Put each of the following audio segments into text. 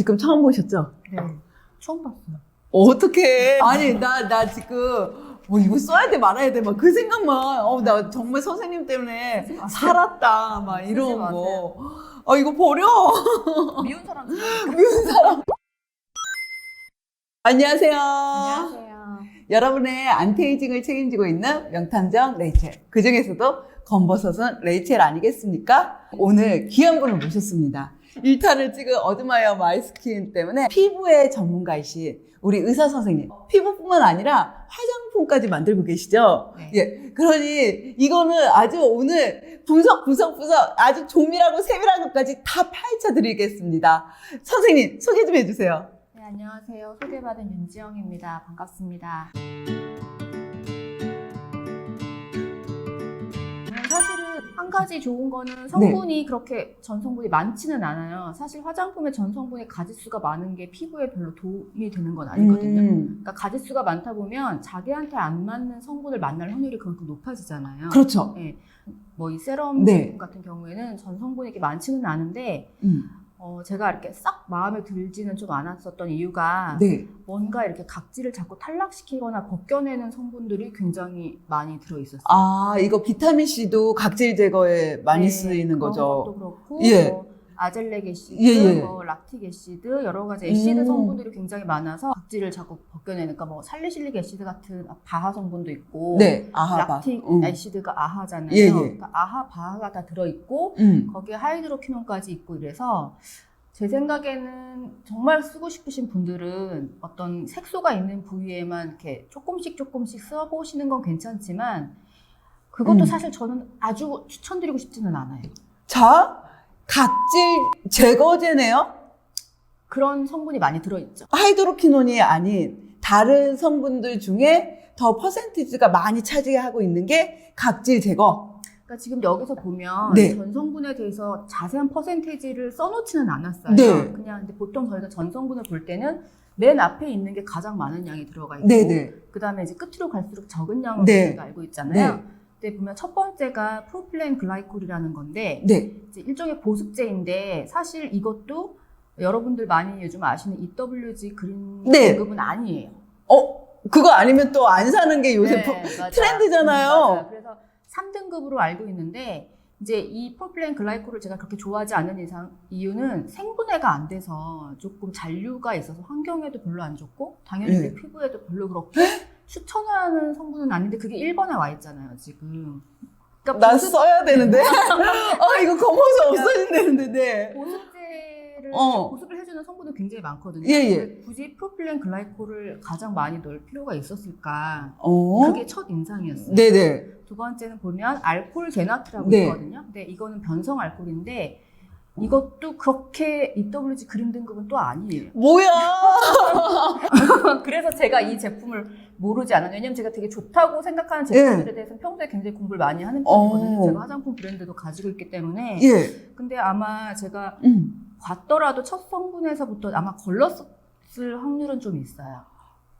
지금 처음 보셨죠? 네. 처음 봤어요. 어떡해. 아니, 나, 나 지금, 뭐, 이거 써야 돼, 말아야 돼, 막 그 생각만. 어, 나 정말 선생님 때문에 쓰지 마세요. 살았다, 막 쓰지 이런 마세요. 거. 아, 이거 버려. 미운 사람. 미운 사람. 안녕하세요. 안녕하세요. 여러분의 안티에이징을 책임지고 있는 명탐정 레이첼. 그 중에서도 검버섯은 레이첼 아니겠습니까? 오늘 귀한 분을 모셨습니다. 일타를 찍은 어드마이어 마이스킨 때문에 피부의 전문가이신 우리 의사 선생님. 피부뿐만 아니라 화장품까지 만들고 계시죠? 네. 예. 그러니 이거는 아주 오늘 분석, 분석, 분석 아주 조밀하고 세밀한 것까지 다 파헤쳐 드리겠습니다. 선생님, 소개 좀 해주세요. 네, 안녕하세요. 소개받은 윤지영입니다. 반갑습니다. 한 가지 좋은 거는 성분이 그렇게 전성분이 많지는 않아요. 사실 화장품의 전성분의 가지수가 많은 게 피부에 별로 도움이 되는 건 아니거든요. 음, 그러니까 가지수가 많다 보면 자기한테 안 맞는 성분을 만날 확률이 그만큼 높아지잖아요. 그렇죠. 뭐이 세럼 네. 제품 같은 경우에는 전성분이 이렇게 많지는 않은데 음, 어, 제가 이렇게 싹 마음에 들지는 좀 않았었던 이유가 네. 뭔가 이렇게 각질을 자꾸 탈락시키거나 벗겨내는 성분들이 굉장히 많이 들어 있었어요. 아, 이거 비타민C도 각질 제거에 많이 네, 쓰이는 그런 거죠. 것도 그렇고 예. 뭐 아젤렉 애시드, 예, 예. 뭐 락틱 애시드 여러 가지 애시드 음. 성분들이 굉장히 많아서 각질을 자꾸 벗겨내니까 뭐 살리실릭 애시드 같은 바하 성분도 있고 네. 아하, 봐. 락틱 음. 애시드가 아하잖아요. 예, 예. 그러니까 아하, 바하가 다 들어있고 음. 거기에 하이드로퀴논까지 있고 이래서 제 생각에는 정말 쓰고 싶으신 분들은 어떤 색소가 있는 부위에만 이렇게 조금씩 조금씩 써보시는 건 괜찮지만 그것도 음. 사실 저는 아주 추천드리고 싶지는 않아요. 자, 각질 제거제네요? 그런 성분이 많이 들어있죠. 하이드로키논이 아닌 다른 성분들 중에 더 퍼센티지가 많이 차지하고 있는 게 각질 제거. 그러니까 지금 여기서 보면 네. 전 성분에 대해서 자세한 퍼센테이지를 써놓지는 않았어요. 네. 그냥 근데 보통 저희가 전 성분을 볼 때는 맨 앞에 있는 게 가장 많은 양이 들어가 있고 네네. 그다음에 이제 끝으로 갈수록 적은 양으로 네. 저희가 알고 있잖아요. 네. 근데 보면 첫 번째가 프로필렌 글라이콜이라는 건데 네. 이제 일종의 보습제인데 사실 이것도 여러분들 많이 요즘 아시는 EWG 그린 네. 등급은 아니에요. 어, 그거 아니면 또 안 사는 게 요새 네, 프- 맞아요. 트렌드잖아요. 음. 그래서 3등급으로 알고 있는데 이제 이 프로필렌 글라이콜을 제가 그렇게 좋아하지 않는 이상 이유는 생분해가 안 돼서 조금 잔류가 있어서 환경에도 별로 안 좋고 당연히 네. 우리 피부에도 별로 그렇게 추천하는 성분은 아닌데 그게 1번에 와 있잖아요 지금. 그러니까 나 보습, 써야 되는데. 아, 이거 검어서 없어진다는데, 네. 보습제를 어. 보습을 해주는 성분은 굉장히 많거든요. 예, 예. 굳이 프로필렌 글라이콜을 가장 많이 넣을 필요가 있었을까? 어? 그게 첫 인상이었어요. 네네. 두 번째는 보면 알코올 제나트라고 네. 있거든요. 근데 이거는 변성 알코올인데 이것도 그렇게 EWG 그린 등급은 또 아니에요. 뭐야? 그래서 제가 이 제품을 모르지 않아요. 왜냐면 제가 되게 좋다고 생각하는 예. 제품들에 대해서는 평소에 굉장히 공부를 많이 하는 편이거든요. 어. 제가 화장품 브랜드도 가지고 있기 때문에. 예. 근데 아마 제가 음. 봤더라도 첫 성분에서부터 아마 걸렀을 확률은 좀 있어요.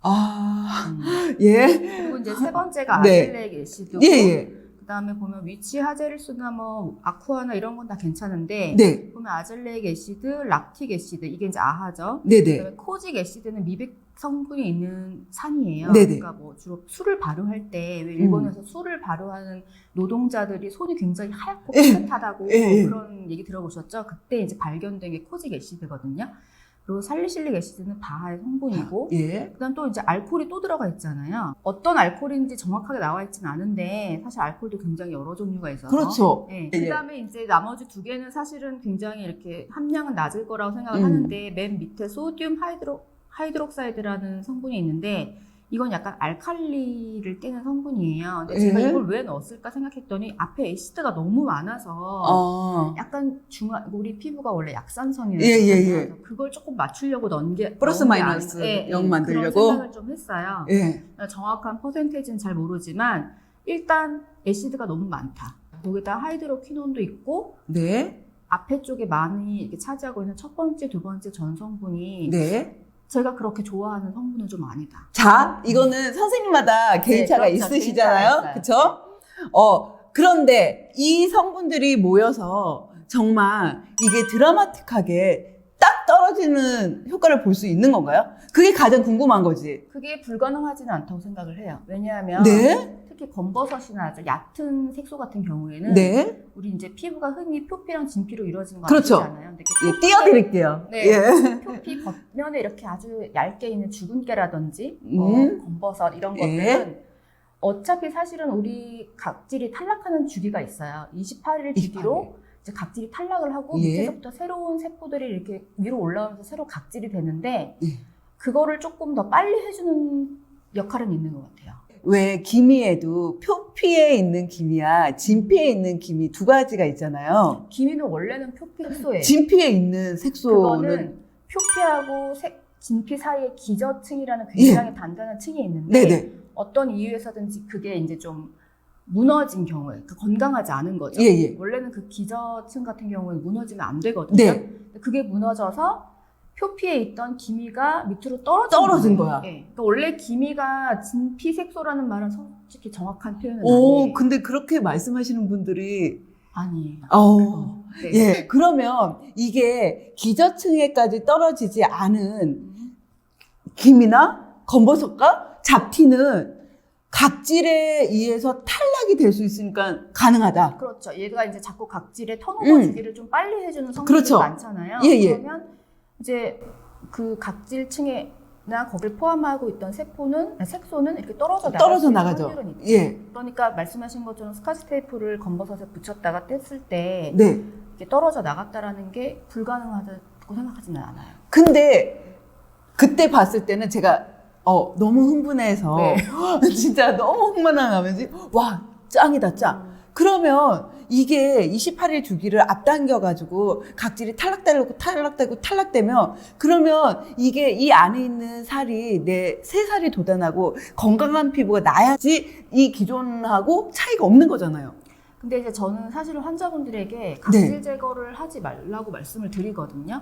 아, 음. 예. 그리고 이제 세 번째가 네. 아젤렉 애시드고 예, 예. 그다음에 보면 위치 하제르스나 뭐 아쿠아나 이런 건 다 괜찮은데 네. 보면 아젤렉 애시드, 락틱 애시드 이게 이제 아하죠. 네네. 그다음에 코직 애시드는 미백 성분이 있는 산이에요. 네네. 음. 그러니까 뭐 주로 술을 발효할 때 왜 일본에서 술을 발효하는 노동자들이 손이 굉장히 하얗고 예. 깨끗하다고 예, 예. 그런 얘기 들어보셨죠? 그때 이제 발견된 게 코직 애시드거든요. 그리고 살리실릭 애시드는 바하의 성분이고 예. 그다음 또 이제 알코올이 또 들어가 있잖아요. 어떤 알코올인지 정확하게 나와 있진 않은데 사실 알코올도 굉장히 여러 종류가 있어서 그렇죠. 네. 예, 예. 그다음에 이제 나머지 두 개는 사실은 굉장히 이렇게 함량은 낮을 거라고 생각을 음. 하는데 맨 밑에 소디움 하이드로 하이드록사이드라는 성분이 있는데 이건 약간 알칼리를 떼는 성분이에요. 근데 제가 예. 이걸 왜 넣었을까 생각했더니 앞에 애시드가 너무 많아서 어. 약간 중화 우리 피부가 원래 약산성이에요. 예, 예, 예. 그걸 조금 맞추려고 넣은 게 플러스 마이너스 예, 예. 영 만들려고? 그런 생각을 좀 했어요. 예. 정확한 퍼센테이지는 잘 모르지만 일단 애시드가 너무 많다. 거기다 하이드로퀴논도 있고 네. 앞에 쪽에 많이 이렇게 차지하고 있는 첫 번째, 두 번째 전성분이 네. 제가 그렇게 좋아하는 성분은 좀 아니다. 자, 이거는 선생님마다 개인차가 네, 그렇죠. 있으시잖아요. 개인차가 그쵸? 어, 그런데 이 성분들이 모여서 정말 이게 드라마틱하게 딱 떨어지는 효과를 볼 수 있는 건가요? 그게 가장 궁금한 거지. 그게 불가능하지는 않다고 생각을 해요. 왜냐하면 네, 특히 검버섯이나 아주 얕은 색소 같은 경우에는 네. 우리 이제 피부가 흔히 표피랑 진피로 이루어지는 거 그렇죠. 아시잖아요. 근데 예, 이렇게 띄워드릴게요. 네. 예. 표피 겉면에 이렇게 아주 얇게 있는 주근깨라든지 뭐 음. 검버섯 이런 예. 것들은 어차피 사실은 우리 각질이 탈락하는 주기가 있어요. 28일 주기로 이제 각질이 탈락을 하고 예. 밑에서부터 새로운 세포들이 이렇게 위로 올라오면서 새로 각질이 되는데 예. 그거를 조금 더 빨리 해주는 역할은 있는 것 같아요. 왜 기미에도 표피에 있는 기미와 진피에 있는 기미 두 가지가 있잖아요. 기미는 원래는 표피 색소예요. 진피에 있는 색소는 표피하고 색- 진피 사이에 기저층이라는 굉장히 단단한 층이 있는데 예. 네네 어떤 이유에서든지 그게 이제 좀 무너진 경우에 그러니까 건강하지 않은 거죠. 예 예 원래는 그 기저층 같은 경우에 무너지면 안 되거든요. 네 그게 무너져서 표피에 있던 기미가 밑으로 떨어진, 떨어진 거예요. 거야. 예. 그러니까 원래 기미가 진피 색소라는 말은 솔직히 정확한 표현은 오 아니에요. 근데 그렇게 말씀하시는 분들이 아니에요. 어 네. 예, 그러면 이게 기저층에까지 떨어지지 않은 김이나 검버섯과 잡티는 각질에 의해서 탈락이 될 수 있으니까 가능하다. 그렇죠. 얘가 이제 자꾸 각질의 턴오버 음. 주기를 좀 빨리 해주는 성분이 그렇죠. 많잖아요. 예, 예. 그러면 이제 그 각질층에 나 거길 포함하고 있던 세포는 아니, 색소는 이렇게 떨어져 떨어져 나가죠. 예, 그러니까 말씀하신 것처럼 스카치 테이프를 검버섯에 붙였다가 뗐을 때 네. 이렇게 떨어져 나갔다라는 게 불가능하다고 생각하지는 않아요. 근데 그때 봤을 때는 제가 어, 너무 흥분해서 네. 진짜 너무 흥분하면서 와 짱이다 짱. 그러면 이게 28일 주기를 앞당겨가지고 각질이 탈락되고 탈락되고 탈락되면 그러면 이게 이 안에 있는 살이 내 새 살이 돋아나고 건강한 피부가 나야지 이 기존하고 차이가 없는 거잖아요. 근데 이제 저는 사실 환자분들에게 네. 각질 제거를 하지 말라고 말씀을 드리거든요.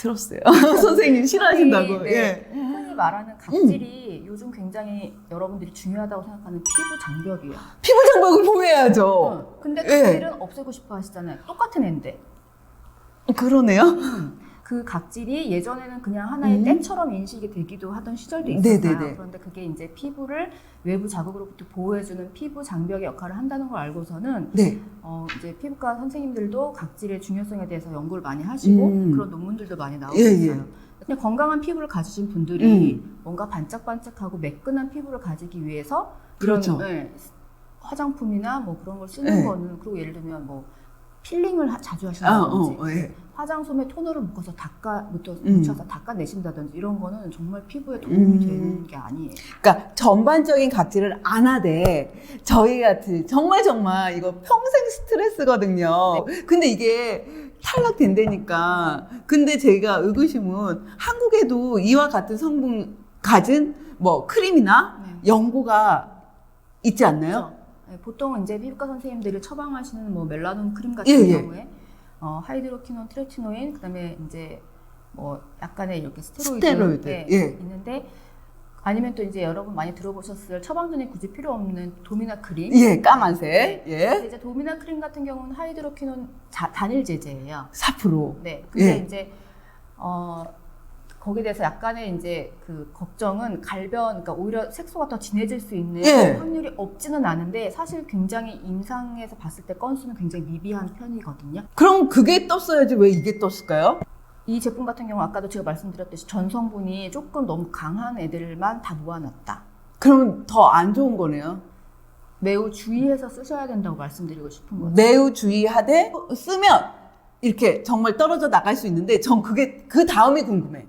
들었어요. 선생님 싫어하신다고. 네. 예. 흔히 말하는 각질이 요즘 굉장히 여러분들이 중요하다고 생각하는 피부 장벽이에요. 피부 장벽을 보호해야죠. 어, 근데 예. 각질은 없애고 싶어 하시잖아요. 똑같은 앤데. 그러네요. 그 각질이 예전에는 그냥 하나의 음. 때처럼 인식이 되기도 하던 시절도 있었어요. 네네네. 그런데 그게 이제 피부를 외부 자극으로부터 보호해주는 피부 장벽의 역할을 한다는 걸 알고서는 네. 어, 이제 피부과 선생님들도 각질의 중요성에 대해서 연구를 많이 하시고 음. 그런 논문들도 많이 나오고 예, 있어요. 예. 그냥 건강한 피부를 가지신 분들이 음. 뭔가 반짝반짝하고 매끈한 피부를 가지기 위해서 그렇죠. 이런 예, 화장품이나 뭐 그런 걸 쓰는 예. 거는 그리고 예를 들면 뭐 필링을 하- 자주 아, 하신다든지 어, 예. 화장 솜에 토너를 묶어서 닦아 묻혀, 음. 묻혀서 닦아내신다든지 이런 거는 정말 피부에 도움이 음. 되는 게 아니에요. 그러니까 전반적인 각질을 안 하되 저희 같은 정말 정말 이거 평생 스트레스거든요. 근데 이게 탈락된다니까. 근데 제가 의구심은 한국에도 이와 같은 성분 가진 뭐 크림이나 네. 연고가 있지 않나요? 그렇죠. 네, 보통 이제 피부과 선생님들이 처방하시는 뭐 멜라논 크림 같은 예, 예. 경우에 어, 하이드로키논, 트레티노인, 그다음에 이제 뭐 약간의 이렇게 스테로이드, 스테로이드, 네, 예. 있는데 아니면 또 이제 여러분 많이 들어보셨을 처방전에 굳이 필요 없는 도미나 크림. 예, 까만색. 네. 예. 이제 도미나 크림 같은 경우는 하이드로키논 자- 단일 제제예요. 4%. 네. 근데 예. 이제 어 거기에 대해서 약간의 이제 그 걱정은 갈변, 그러니까 오히려 색소가 더 진해질 수 있는 예. 확률이 없지는 않은데 사실 굉장히 임상에서 봤을 때 건수는 굉장히 미비한 편이거든요. 그럼 그게 떴어야지 왜 이게 떴을까요? 이 제품 같은 경우 아까도 제가 말씀드렸듯이 전성분이 조금 너무 강한 애들만 다 모아놨다. 그러면 더안 좋은 거네요. 매우 주의해서 쓰셔야 된다고 말씀드리고 싶은 거죠. 매우 주의하되 쓰면 이렇게 정말 떨어져 나갈 수 있는데 전 그게 그 다음이 궁금해.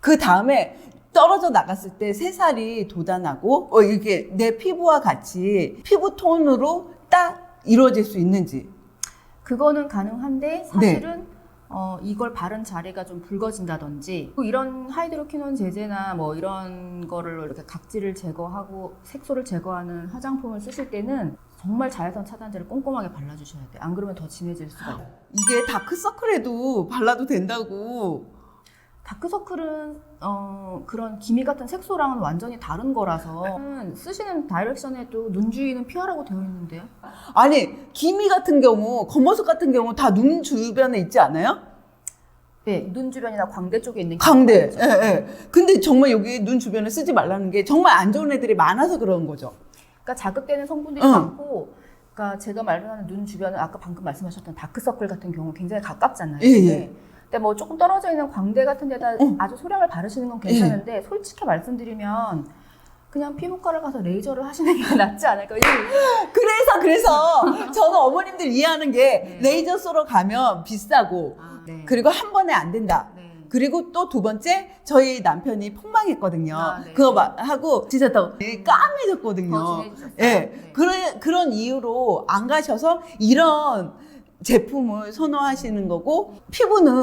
그 다음에 떨어져 나갔을 때 새살이 돋아나고 어, 이게 내 피부와 같이 피부 톤으로 딱 이루어질 수 있는지. 그거는 가능한데 네. 사실은 어, 이걸 바른 자리가 좀 붉어진다든지 또 이런 하이드로키논 제제나 뭐 이런 거를 이렇게 각질을 제거하고 색소를 제거하는 화장품을 쓰실 때는 정말 자외선 차단제를 꼼꼼하게 발라주셔야 돼요. 안 그러면 더 진해질 수가 있어요. 이게 다크서클에도 발라도 된다고. 다크서클은 어, 그런 기미 같은 색소랑은 완전히 다른 거라서 쓰시는 다이렉션에도 눈 주위는 피하라고 되어 있는데요. 아니 기미 같은 경우, 겉모습 같은 경우 다 눈 주변에 있지 않아요? 네, 눈 주변이나 광대 쪽에 있는 광대. 예, 예. 근데 정말 여기 눈 주변에 쓰지 말라는 게 정말 안 좋은 애들이 많아서 그런 거죠. 그러니까 자극되는 성분들이 응. 많고, 그러니까 제가 말하는 눈 주변은 아까 방금 말씀하셨던 다크서클 같은 경우 굉장히 가깝잖아요. 예, 예. 근데 뭐 조금 떨어져 있는 광대 같은 데다 응. 아주 소량을 바르시는 건 괜찮은데 솔직히 말씀드리면 그냥 피부과를 가서 레이저를 하시는 게 낫지 않을까. 그래서 그래서 저는 어머님들 이해하는 게 네. 레이저 쏘러 가면 비싸고 아, 네. 그리고 한 번에 안 된다. 네. 그리고 또 두 번째 저희 남편이 폭망했거든요. 아, 네. 그거 막 하고 진짜 더 까매졌거든요. 더 진해지셨어요? 예. 네. 그런 그런 이유로 안 가셔서 이런 제품을 선호하시는 거고 피부는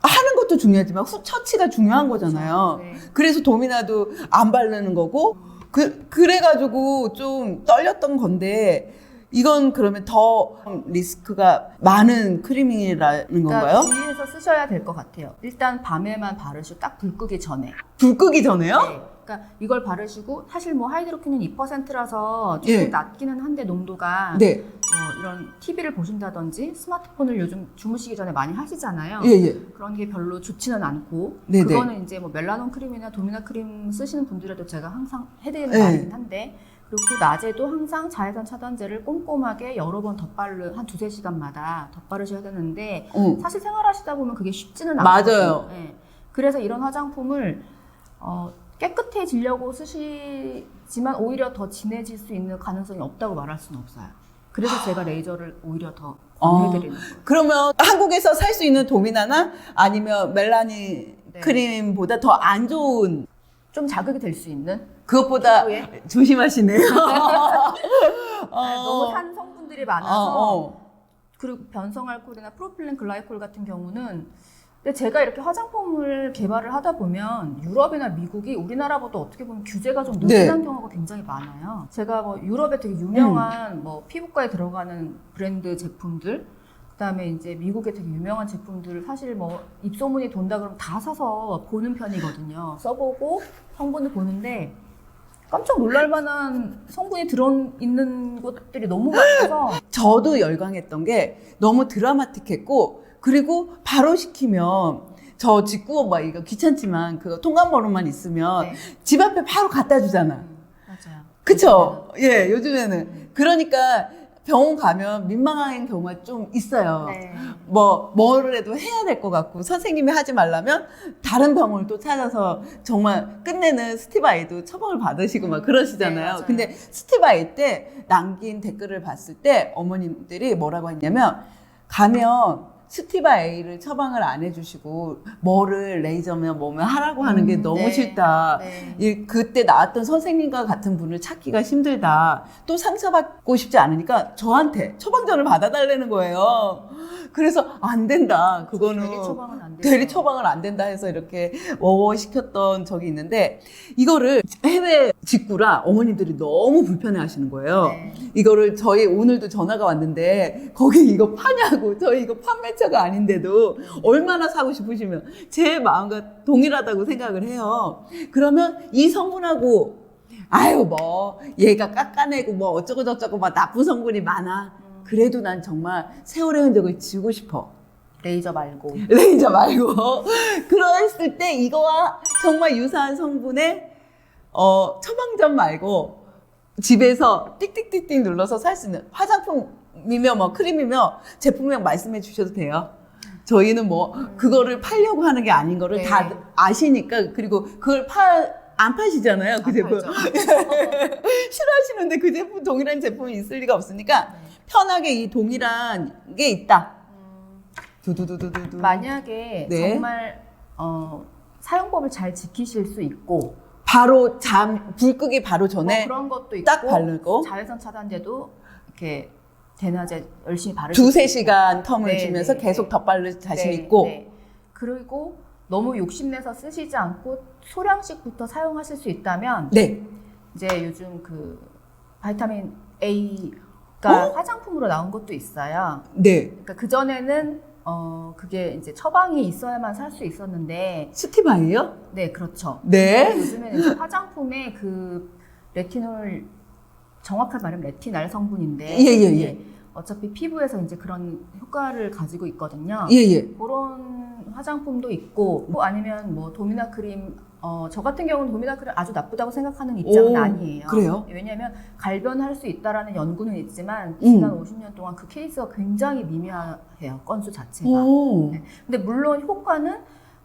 하는 것도 중요하지만 후 처치가 중요한 거잖아요. 네. 그래서 도미나도 안 바르는 거고 그 그래가지고 좀 떨렸던 건데 이건 그러면 더 리스크가 많은 크림이라는 그러니까 건가요? 주의해서 쓰셔야 될 것 같아요. 일단 밤에만 바르시고 딱 불 끄기 전에. 불 끄기 전에요? 네. 그러니까 이걸 바르시고 사실 뭐 하이드로키는 2%라서 조금 예. 낮기는 한데 농도가 네. 뭐 이런 TV를 보신다든지 스마트폰을 요즘 주무시기 전에 많이 하시잖아요. 예, 예. 그런 게 별로 좋지는 않고 네네. 그거는 이제 뭐 멜라논 크림이나 도미나 크림 쓰시는 분들에도 제가 항상 해드리는 네. 말이긴 한데 그리고 낮에도 항상 자외선 차단제를 꼼꼼하게 여러 번 덧바르 한 두세 시간마다 덧바르셔야 되는데 어. 사실 생활하시다 보면 그게 쉽지는 맞아요. 않거든요. 예. 그래서 이런 화장품을 어, 깨끗해지려고 쓰시지만 오히려 더 진해질 수 있는 가능성이 없다고 말할 수는 없어요. 그래서 제가 레이저를 오히려 더 어. 권해드리는 거예요. 그러면 한국에서 살 수 있는 도미나나 아니면 멜라닌 네. 크림보다 더 안 좋은 좀 자극이 될 수 있는 그것보다 피부에? 조심하시네요. 어. 너무 탄 성분들이 어, 많아서 어. 그리고 변성알코올이나 프로필렌 글라이콜 같은 경우는 근데 제가 이렇게 화장품을 개발을 하다 보면 유럽이나 미국이 우리나라보다 어떻게 보면 규제가 좀 네. 느슨한 경우가 굉장히 많아요. 제가 뭐 유럽에 되게 유명한 뭐 피부과에 들어가는 브랜드 제품들 그다음에 이제 미국에 되게 유명한 제품들을 사실 뭐 입소문이 돈다 그러면 다 사서 보는 편이거든요. 써보고 성분을 보는데 깜짝 놀랄 만한 성분이 들어있는 것들이 너무 많아서 저도 열광했던 게 너무 드라마틱했고 그리고 바로 시키면 저 직구어 막 이거 귀찮지만 그거 통관번호만 있으면 네. 집 앞에 바로 갖다 주잖아. 맞아요. 그쵸? 예, 요즘에는. 그러니까 병원 가면 민망한 경우가 좀 있어요. 네. 뭐, 뭐라도 해야 될 것 같고, 선생님이 하지 말라면 다른 병원을 또 찾아서 정말 끝내는 스티바이도 처방을 받으시고 막 네, 그러시잖아요. 맞아요. 근데 스티바이 때 남긴 댓글을 봤을 때 어머님들이 뭐라고 했냐면, 가면 스티바 A를 처방을 안 해주시고, 뭐를 레이저면 뭐면 하라고 하는 게 음, 너무 네. 싫다. 네. 이, 그때 나왔던 선생님과 같은 분을 찾기가 힘들다. 또 상처받고 싶지 않으니까 저한테 처방전을 받아달라는 거예요. 그래서 안 된다. 그거는 대리 처방은 안. 대리 처방을 안 된다 해서 이렇게 워워 시켰던 적이 있는데 이거를 해외 직구라 어머님들이 너무 불편해 하시는 거예요. 네. 이거를 저희 오늘도 전화가 왔는데 거기 이거 파냐고 저희 이거 판매 처가 아닌데도 얼마나 사고 싶으시면 제 마음과 동일하다고 생각을 해요. 그러면 이 성분하고 아유 뭐 얘가 깎아내고 뭐 어쩌고 저쩌고 막 나쁜 성분이 많아. 그래도 난 정말 세월의 흔적을 지우고 싶어. 레이저 말고. 레이저 말고. 그랬을 때 이거와 정말 유사한 성분의 어, 처방전 말고 집에서 띡띡띡띡 눌러서 살 수 있는 화장품 이며 뭐 크림이며 제품명 말씀해 주셔도 돼요. 저희는 뭐 그거를 팔려고 하는 게 아닌 거를 네. 다 아시니까 그리고 그걸 파, 안 파시잖아요. 그 안 제품. 싫어하시는데 그 제품 동일한 제품이 있을 리가 없으니까 네. 편하게 이 동일한 게 있다. 음, 두두두두두두. 만약에 네. 정말 어, 사용법을 잘 지키실 수 있고 바로 잠, 불 끄기 바로 뭐 전에 그런 것도 있고 딱 바르고 자외선 차단제도 이렇게 대낮에 열심히 바르시고 두세 시간 텀을 네, 주면서 네, 계속 네. 덧바를 자신 네, 있고 네. 그리고 너무 욕심내서 쓰시지 않고 소량씩부터 사용하실 수 있다면 네. 이제 요즘 그 바이타민 A가 어? 화장품으로 나온 것도 있어요. 네. 그러니까 그 전에는 어 그게 이제 처방이 있어야만 살 수 있었는데 스티바이요? 네 그렇죠. 네. 요즘에는 화장품에 그 레티놀 정확한 말은 레티날 성분인데 예, 예, 예. 어차피 피부에서 이제 그런 효과를 가지고 있거든요. 예, 예. 그런 화장품도 있고 뭐 아니면 뭐 도미나 크림 어, 저 같은 경우는 도미나 크림 아주 나쁘다고 생각하는 입장은 오, 아니에요. 그래요? 왜냐하면 갈변할 수 있다라는 연구는 있지만 음. 지난 50년 동안 그 케이스가 굉장히 미미해요. 건수 자체가. 오. 네. 근데 물론 효과는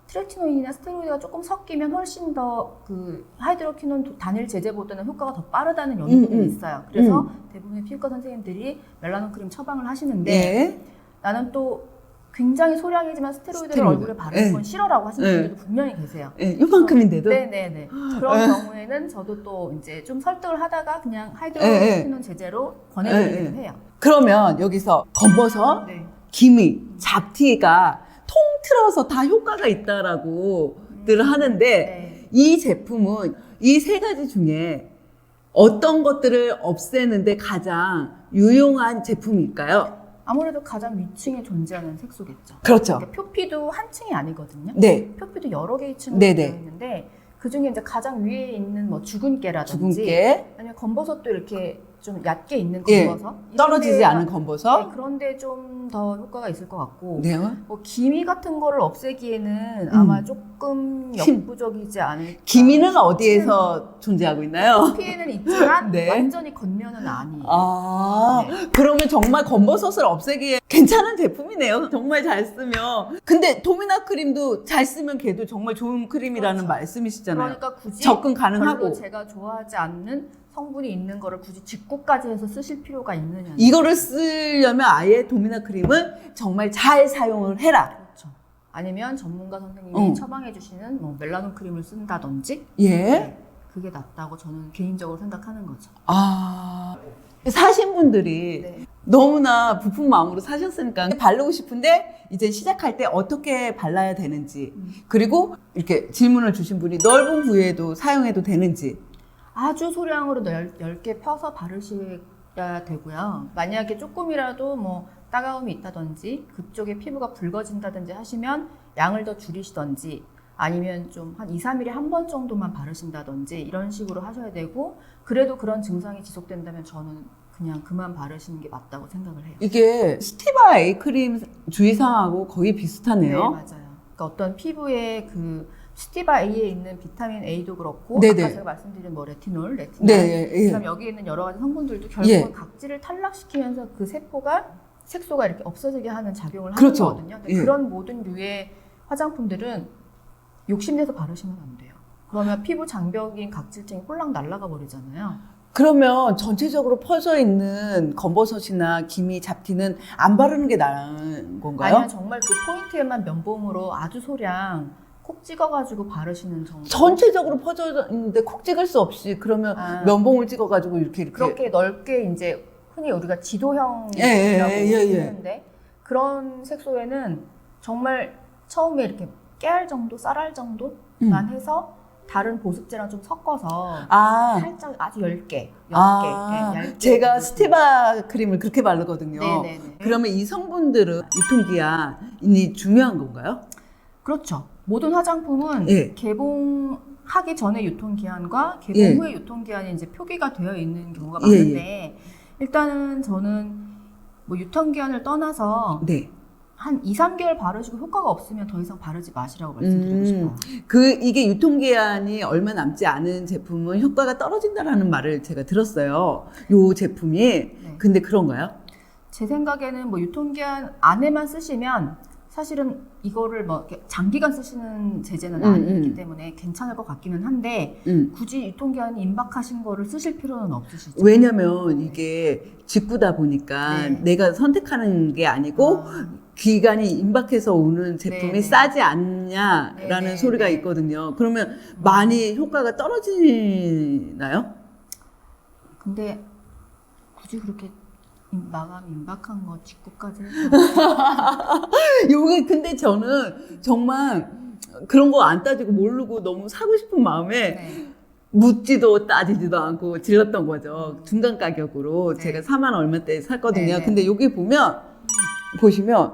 트레티노인이나 스테로이드가 조금 섞이면 훨씬 더 그 하이드로키논 도- 단일 제제보다는 효과가 더 빠르다는 연구들이 음, 음. 있어요. 그래서 대부분의 피부과 선생님들이 멜라논 크림 처방을 하시는데 예. 나는 또 굉장히 소량이지만 스테로이드를 스테로이드. 얼굴에 바르는 네. 건 싫어라고 하시는 네. 분들도 분명히 계세요. 예, 요만큼인데도. 네네네. 그런 경우에는 저도 또 이제 좀 설득을 하다가 그냥 하이드로키논 제제로 권해드리기도 네, 해요. 그러면 여기서 검버섯, 네. 기미, 잡티가 통틀어서 다 효과가 있다라고 늘 하는데 네. 이 제품은 이 세 가지 중에 어떤 것들을 없애는데 가장 유용한 제품일까요? 아무래도 가장 위층에 존재하는 색소겠죠. 그렇죠. 그러니까 표피도 한 층이 아니거든요. 네. 표피도 여러 개의 층으로 네네. 되어 있는데 그 중에 이제 가장 위에 있는 뭐 주근깨라든지 게 아니면 검버섯도 이렇게 좀 얕게 있는 예, 이런 떨어지지 않은 네, 검버섯. 그런데 좀 더 효과가 있을 것 같고 네. 뭐 기미 같은 거를 없애기에는 음. 아마 조금 힘. 역부족이지 않을까 기미는 어디에서 존재하고 있나요? 피해는 있지만 네. 완전히 겉면은 아니에요. 아, 네. 그러면 정말 검버섯을 없애기에 괜찮은 제품이네요. 정말 잘 쓰면. 근데 도미나 크림도 잘 쓰면 걔도 정말 좋은 크림이라는 그렇죠. 말씀이시잖아요. 그러니까 굳이 접근 별로 가능하고. 제가 좋아하지 않는 성분이 있는 거를 굳이 직구까지 해서 쓰실 필요가 있느냐. 이거를 쓰려면 아예 도미나 크림은 정말 잘 사용을 해라. 그렇죠. 아니면 전문가 선생님이 응. 처방해 주시는 뭐 멜라논 크림을 쓴다든지 예. 네, 그게 낫다고 저는 개인적으로 생각하는 거죠. 아. 사신 분들이 네. 너무나 부푼 마음으로 사셨으니까 바르고 싶은데 이제 시작할 때 어떻게 발라야 되는지 음. 그리고 이렇게 질문을 주신 분이 넓은 부위에도 사용해도 되는지 아주 소량으로 열, 얇게 펴서 바르셔야 되고요. 만약에 조금이라도 뭐 따가움이 있다든지 그쪽에 피부가 붉어진다든지 하시면 양을 더 줄이시던지 아니면 좀 한 2, 3일에 한 번 정도만 바르신다든지 이런 식으로 하셔야 되고 그래도 그런 증상이 지속된다면 저는 그냥 그만 바르시는 게 맞다고 생각을 해요. 이게 스티바 A 크림 주의사항하고 거의 비슷하네요. 네, 맞아요. 그러니까 어떤 피부에 그 스티바 A에 있는 비타민 A도 그렇고 네네. 아까 제가 말씀드린 뭐 레티놀, 레티놀 네, 예, 예. 그다음 여기에 있는 여러 가지 성분들도 결국은 예. 각질을 탈락시키면서 그 세포가 색소가 이렇게 없어지게 하는 작용을 그렇죠. 하는 거거든요. 근데 예. 그런 모든 류의 화장품들은 욕심내서 바르시면 안 돼요. 그러면 피부 장벽인 각질층이 홀랑 날아가 버리잖아요. 그러면 전체적으로 퍼져 있는 검버섯이나 기미, 잡티는 안 바르는 게 나은 건가요? 아니면 정말 그 포인트에만 면봉으로 아주 소량 콕 찍어가지고 바르시는 정도. 전체적으로 퍼져 있는데 콕 찍을 수 없이 그러면 아. 면봉을 찍어가지고 이렇게 이렇게 그렇게 넓게 이제 흔히 우리가 지도형이라고 예, 예, 예, 예. 하는데 그런 색소에는 정말 처음에 이렇게 깨알 정도, 쌀알 정도만 음. 해서 다른 보습제랑 좀 섞어서 아, 살짝 아주 얇게, 얇게, 아 예, 얇게 제가 바르시면 스티바 크림을 그렇게 바르거든요. 네네네. 그러면 이 성분들은 유통기한이 중요한 건가요? 그렇죠. 모든 화장품은 예. 개봉하기 전에 유통기한과 개봉 예. 후에 유통기한이 이제 표기가 되어 있는 경우가 예, 많은데 일단은 저는 뭐 유통기한을 떠나서 네. 한 2, 3개월 바르시고 효과가 없으면 더 이상 바르지 마시라고 말씀드리고 음. 싶어요. 그 이게 유통기한이 얼마 남지 않은 제품은 효과가 떨어진다라는 말을 제가 들었어요. 요 제품이 네. 근데 그런가요? 제 생각에는 뭐 유통기한 안에만 쓰시면 사실은 이거를 뭐 장기간 쓰시는 제재는 음, 아니기 음. 때문에 괜찮을 것 같기는 한데 음. 굳이 유통기한이 임박하신 거를 쓰실 필요는 없으시죠. 왜냐면 이게 직구다 보니까 네. 내가 선택하는 게 아니고 아, 기간이 임박해서 오는 제품이 네, 네. 싸지 않냐라는 네, 네, 소리가 네. 있거든요. 그러면 많이 효과가 떨어지나요? 근데 굳이 그렇게 임- 마감 임박한 거 직구까지 해서 요게 근데 저는 정말 그런 거 안 따지고 모르고 너무 사고 싶은 마음에 네. 묻지도 따지지도 않고 질렀던 거죠. 중간 가격으로 네. 제가 4만 얼마대 샀거든요. 네, 네. 근데 여기 보면 보시면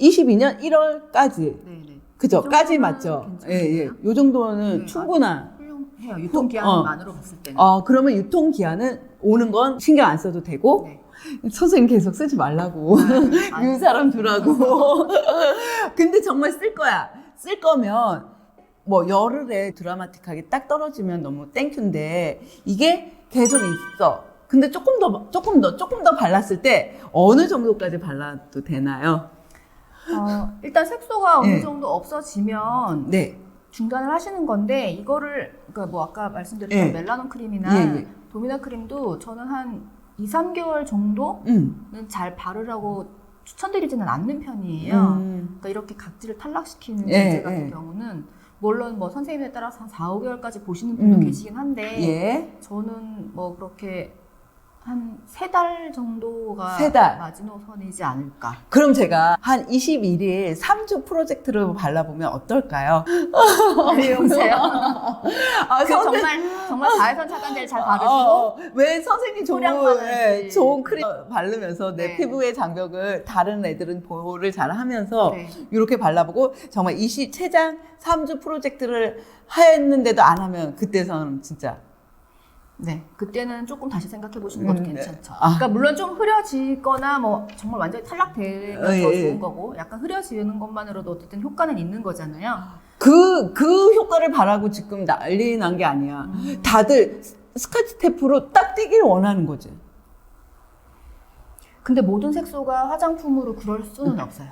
22년 1월까지 네네. 그죠? 이 까지 맞죠? 예, 예. 요 정도는 네, 충분한. 훌륭해요. 어. 유통기한만으로 봤을 때는. 어, 그러면 유통 기한은 오는 건 신경 안 써도 되고 네. 선생님 계속 쓰지 말라고. 아니, 이 사람 두라고. 근데 정말 쓸 거야. 쓸 거면 뭐 열흘에 드라마틱하게 딱 떨어지면 너무 땡큐인데 이게 계속 있어. 근데 조금 더 조금 더 조금 더 발랐을 때 어느 정도까지 발라도 되나요? 어, 일단 색소가 어느 네. 정도 없어지면 네. 중단을 하시는 건데 이거를 그러니까 뭐 아까 말씀드렸던 예. 멜라논 크림이나 예, 예. 도미나 크림도 저는 한 2, 3개월 정도는 음. 잘 바르라고 추천드리지는 않는 편이에요. 음. 그러니까 이렇게 각질을 탈락시키는 예, 제제 같은 예. 경우는 물론 뭐 선생님에 따라서 한 4, 5개월까지 보시는 분도 음. 계시긴 한데 예. 저는 뭐 그렇게 한 세 달 정도가 세 달. 마지노선이지 않을까. 그럼 제가 한 21일 3주 프로젝트를 발라보면 어떨까요? 알려주세요. 아, 그 정말 정말 자외선 차단제를 잘 바르시고 어, 어. 왜 선생님 좋은, 소량만 예, 하지. 좋은 크림 바르면서 내 네. 피부의 장벽을 다른 애들은 보호를 잘 하면서 네. 이렇게 발라보고 정말 20 최장 3주 프로젝트를 했는데도 안 하면 그때서는 진짜 네, 그때는 조금 다시 생각해 보시는 것도 음, 네. 괜찮죠. 아. 그러니까 물론 좀 흐려지거나 뭐 정말 완전히 탈락되면 어, 예, 더 예. 좋은 거고, 약간 흐려지는 것만으로도 어쨌든 효과는 있는 거잖아요. 그, 그 효과를 바라고 지금 난리 난 게 아니야. 음. 다들 스카치 테프로 딱 띄기를 원하는 거지. 근데 모든 색소가 화장품으로 그럴 수는 없어요.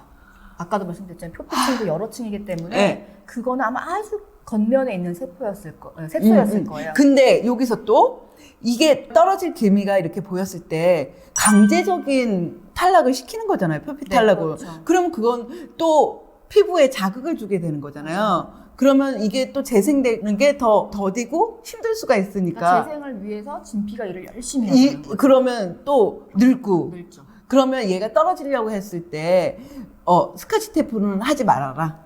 아까도 말씀드렸잖아요. 표피층도 여러 층이기 때문에 네. 그거는 아마 아주 겉면에 있는 세포였을 거, 어, 색소였을 음, 음. 거예요. 근데 여기서 또 이게 떨어질 기미가 이렇게 보였을 때 강제적인 탈락을 시키는 거잖아요. 표피 네, 탈락을. 그렇죠. 그럼 그건 또 피부에 자극을 주게 되는 거잖아요. 그러면 이게 또 재생되는 게 더 더디고 힘들 수가 그러니까 있으니까 재생을 위해서 진피가 일을 열심히 거죠. 그러면 또 늙고 늙죠. 그러면 얘가 떨어지려고 했을 때 어, 스카치 테프는 하지 말아라.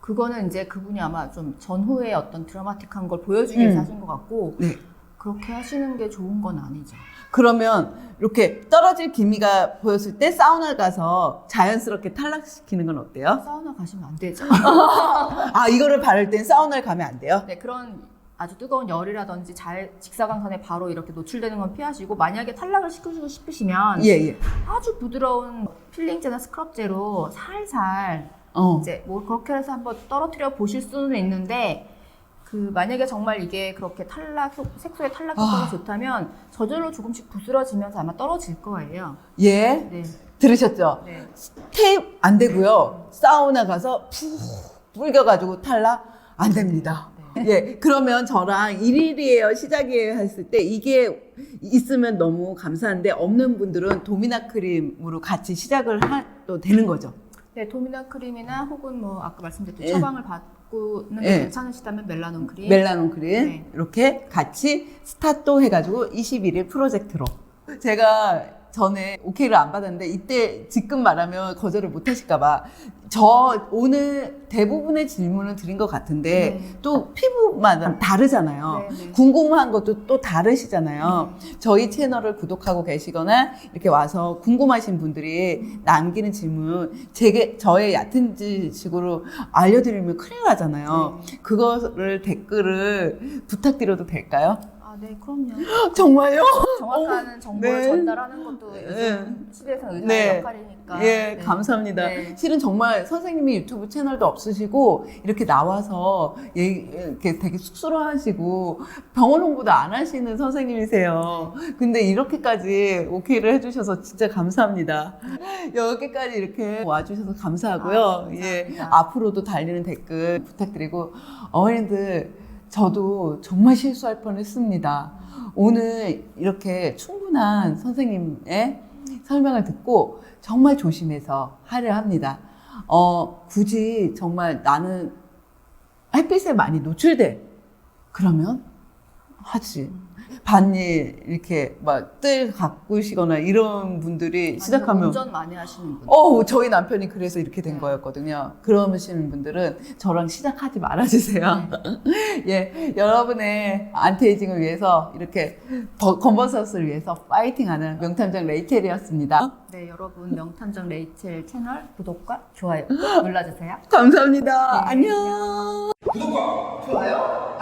그거는 이제 그분이 아마 좀 전후에 어떤 드라마틱한 걸 보여주기 위해서 음. 하신 것 같고 네. 그렇게 하시는 게 좋은 건 아니죠. 그러면 이렇게 떨어질 기미가 보였을 때 사우나 가서 자연스럽게 탈락시키는 건 어때요? 사우나 가시면 안 되죠. 아 이거를 바를 땐 사우나를 가면 안 돼요? 네, 그런 아주 뜨거운 열이라든지 잘 직사광선에 바로 이렇게 노출되는 건 피하시고 만약에 탈락을 시키고 싶으시면 예 예. 아주 부드러운 필링제나 스크럽제로 살살 어. 이제 뭐 그렇게 해서 한번 떨어뜨려 보실 수는 있는데 그 만약에 정말 이게 그렇게 탈락 효- 색소의 탈락 효과가 아. 좋다면 저절로 조금씩 부스러지면서 아마 떨어질 거예요. 예. 네. 들으셨죠? 네. 테이프 안 되고요. 사우나 가서 푹 불겨가지고 탈락 안 됩니다. 예, 그러면 저랑 일일이에요, 시작이에요 했을 때 이게 있으면 너무 감사한데 없는 분들은 도미나 크림으로 같이 시작을 해도 되는 거죠. 네, 도미나 크림이나 혹은 뭐 아까 말씀드렸던 예. 처방을 받고는 예. 괜찮으시다면 멜라논 크림. 멜라논 크림 네. 이렇게 같이 스타트 해가지고 21일 프로젝트로 제가 전에 오케이를 안 받았는데 이때 지금 말하면 거절을 못 하실까봐 저 오늘 대부분의 질문을 드린 것 같은데 네. 또 피부마다 다르잖아요. 네, 네. 궁금한 것도 또 다르시잖아요. 저희 채널을 구독하고 계시거나 이렇게 와서 궁금하신 분들이 남기는 질문 제게 저의 얕은 지식으로 알려드리면 큰일 나잖아요. 네. 그거를 댓글을 부탁드려도 될까요? 아, 네, 그럼요. 정말요? 정확한 정보를 네. 전달하는 것도 네. 요즘 시대에서 의사의 네. 역할이니까. 예, 네. 감사합니다. 네. 실은 정말 선생님이 유튜브 채널도 없으시고 이렇게 나와서 예, 이렇게 되게 쑥스러워하시고 병원 홍보도 안 하시는 선생님이세요. 근데 이렇게까지 오케이를 해주셔서 진짜 감사합니다. 여기까지 이렇게 와주셔서 감사하고요. 아, 예. 앞으로도 달리는 댓글 부탁드리고 어머님들 저도 정말 실수할 뻔 했습니다. 오늘 이렇게 충분한 선생님의 설명을 듣고 정말 조심해서 하려 합니다. 어, 굳이 정말 나는 햇빛에 많이 노출돼. 그러면 하지. 반일 이렇게 막 뜰 가꾸시거나 이런 분들이 시작하면 운전 많이 하시는 분. 어, 저희 남편이 그래서 이렇게 된 네. 거였거든요. 그러시는 분들은 저랑 시작하지 말아주세요. 예, 여러분의 안티에이징을 위해서 이렇게 버- 건버섯을 위해서 파이팅하는 명탐정 레이첼이었습니다. 네, 여러분 명탐정 레이첼 채널 구독과 좋아요 꼭 눌러주세요. 감사합니다. 네, 안녕. 구독과 좋아요